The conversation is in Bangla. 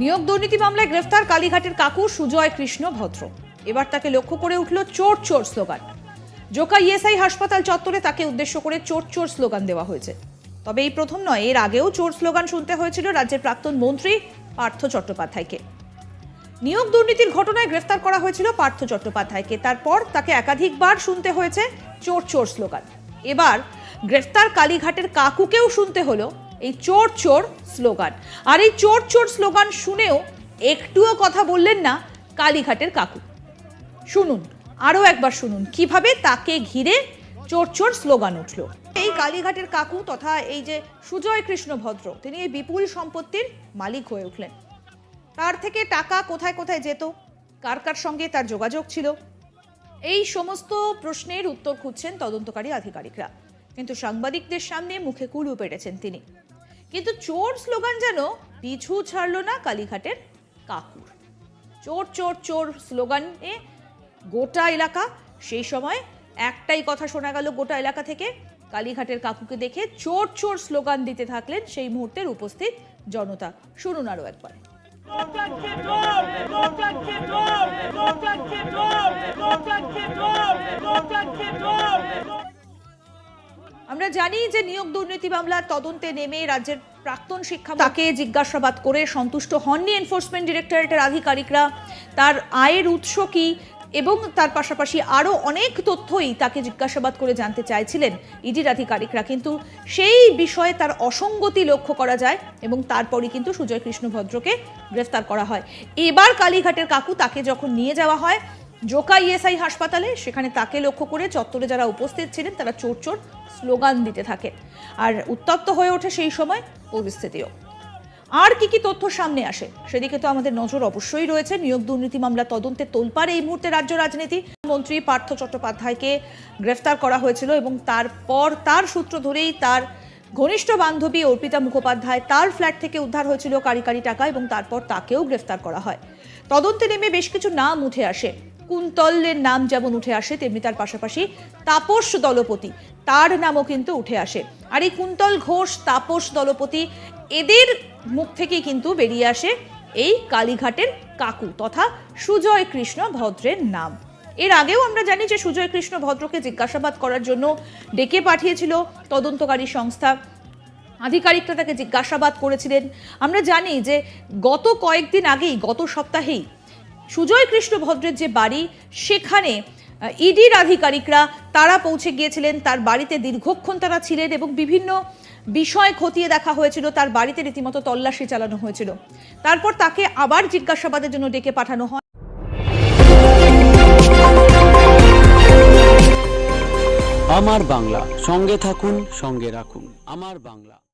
নিয়োগ দুর্নীতি মামলায় গ্রেফতার কালীঘাটের কাকু সুজয় কৃষ্ণ ভদ্র। এবার তাকে লক্ষ্য করে উঠল চোর চোর স্লোগান। জোকা ইএসআই হাসপাতাল চত্বরে তাকে উদ্দেশ্য করে চোর চোর স্লোগান দেওয়া হয়েছে। তবে এই প্রথম নয়, এর আগেও চোর স্লোগান শুনতে হয়েছিল রাজ্যের প্রাক্তন মন্ত্রী পার্থ চট্টোপাধ্যায়কে। নিয়োগ দুর্নীতির ঘটনায় গ্রেফতার করা হয়েছিল পার্থ চট্টোপাধ্যায়কে। তারপর তাকে একাধিকবার শুনতে হয়েছে চোর চোর স্লোগান। এবার গ্রেফতার কালীঘাটের কাকুকেও শুনতে হলো এই চোর চোর স্লোগান। আর এই চোর চোর স্লোগান শুনেও একটুও কথা বললেন না কালীঘাটের কাকু। শুনুন, আরও একবার শুনুন, কীভাবে তাকে ঘিরে চোর চোর স্লোগান উঠল। এই কালীঘাটের কাকু তথা এই যে সুজয় কৃষ্ণ ভদ্র তিনি এই বিপুল সম্পত্তির মালিক হয়ে উঠলেন। তার থেকে টাকা কোথায় কোথায় যেত? কার কার সঙ্গে তার যোগাযোগ ছিল? এই সমস্ত প্রশ্নের উত্তর খুঁজছেন তদন্তকারী আধিকারিকরা। কিন্তু সাংবাদিকদের সামনে মুখে কুলু পেটেছেন তিনি। কিন্তু চোর স্লোগান যেন পিছু ছাড়ল না কালীঘাটের কাকুর। চোর চোর চোর স্লোগানে গোটা এলাকা, সেই সময় একটাই কথা শোনা গেল গোটা এলাকা থেকে, কালীঘাটের কাকুকে দেখে চোর চোর স্লোগান দিতে থাকলেন সেই মুহূর্তের উপস্থিত জনতা। শুনুন আরও একবার। আমরা জানি যে নিয়োগ দুর্নীতি মামলার তদন্তে নেমে রাজ্যের প্রাক্তন শিক্ষা তাকে জিজ্ঞাসাবাদ করে সন্তুষ্ট হননি এনফোর্সমেন্ট ডিরেক্টরেটের আধিকারিকরা। তার আয়ের উৎস কি? এবং তার পাশাপাশি আরও অনেক তথ্যই তাকে জিজ্ঞাসাবাদ করে জানতে চাইছিলেন ইডির আধিকারিকরা। কিন্তু সেই বিষয়ে তার অসঙ্গতি লক্ষ্য করা যায় এবং তারপরই কিন্তু সুজয় কৃষ্ণ ভদ্রকে গ্রেফতার করা হয়। এবার কালীঘাটের কাকু তাকে যখন নিয়ে যাওয়া হয়, জোকা ইএসআই হাসপাতালে, সেখানে তাকে লক্ষ্য করে চত্বরে যারা উপস্থিত ছিলেন, তারা চোর চোর স্লোগান দিতে থাকেন আর উত্তপ্ত হয়ে ওঠে সেই সময় পরিস্থিতিও। আর কি কি তথ্য সামনে আসে? সেদিকে তো আমাদের নজর অবশ্যই রয়েছে। নিয়োগ দুর্নীতি মামলা তদন্তে তোলপাড় এই মুহূর্তে রাজ্য রাজনীতি। মন্ত্রী পার্থ চট্টোপাধ্যায়কে গ্রেফতার করা হয়েছিল এবং তারপর তার সূত্র ধরেই তার ঘনিষ্ঠ বান্ধবী অর্পিতা মুখোপাধ্যায় তার ফ্ল্যাট থেকে উদ্ধার হয়েছিল কারি কারি টাকা এবং তারপর তাকেও গ্রেফতার করা হয়। তদন্তে নেমে বেশ কিছু নাম উঠে আসে। কুন্তলের নাম যেমন উঠে আসে, তেমনি তার পাশাপাশি তাপস দলপতি, তার নামও কিন্তু উঠে আসে। আর এই কুন্তল ঘোষ, তাপস দলপতি, এদের মুখ থেকেই কিন্তু বেরিয়ে আসে এই কালীঘাটের কাকু তথা সুজয় কৃষ্ণ ভদ্রের নাম। এর আগেও আমরা জানি যে সুজয় কৃষ্ণ ভদ্রকে জিজ্ঞাসাবাদ করার জন্য ডেকে পাঠিয়েছিল তদন্তকারী সংস্থা। আধিকারিকরা তাকে জিজ্ঞাসাবাদ করেছিলেন। আমরা জানি যে গত কয়েকদিন আগেই, গত সপ্তাহেই সুজয় কৃষ্ণ ভদ্রের যে বাড়ি, সেখানে ইডির আধিকারিকরা তারা পৌঁছে গিয়েছিলেন। তার বাড়িতে দীর্ঘক্ষণ তারা ছিলেন এবং বিভিন্ন বিষয় খতিয়ে দেখা হয়েছিল। তার বাড়িতে রীতিমতো তল্লাশি চালানো হয়েছিল। তারপর তাকে আবার জিজ্ঞাসাবাদের জন্য ডেকে পাঠানো হয়। আমার বাংলা, সঙ্গে থাকুন, সঙ্গে রাখুন। আমার বাংলা।